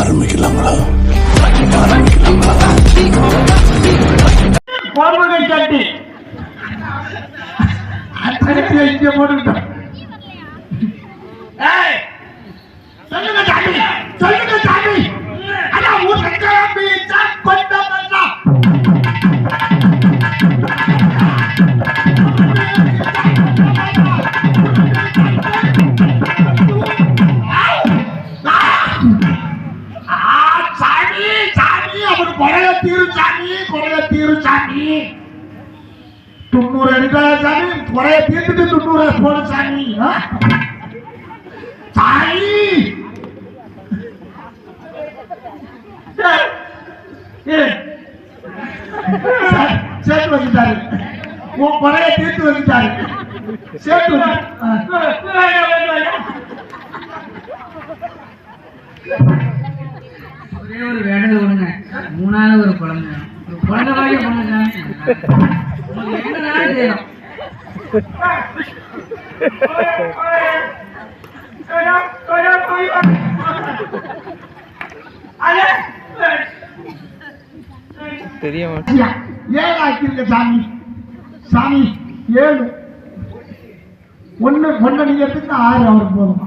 ஆரம்பிக்கலாங்களா ஆரம்பிக்கலாங்களா கட்டி. குறைய தீரு சாமி குறைய தீரு சாமி தொண்ணூறு எடுக்காத சாமி குறைய தீர்த்துட்டு தொண்ணூறு போடு சாமி சாமி சேர்த்து வச்சுட்டாரு. உன் குறைய தீர்த்து வச்சுட்டாரு. சேர்த்து வச்சு- ஆ. ஒரே ஒரு வேடல் கொடுங்க மூணாவது ஒரு குழந்தை. ஒரு குழந்தை வாங்கி பண்ணுங்க ஐயா, ஏழு சாமி. சாமி ஏழு. ஒண்ணு ஒண்ணு நீங்க எடுத்துக்கிட்டா ஆறு அவருக்கு போதுமா?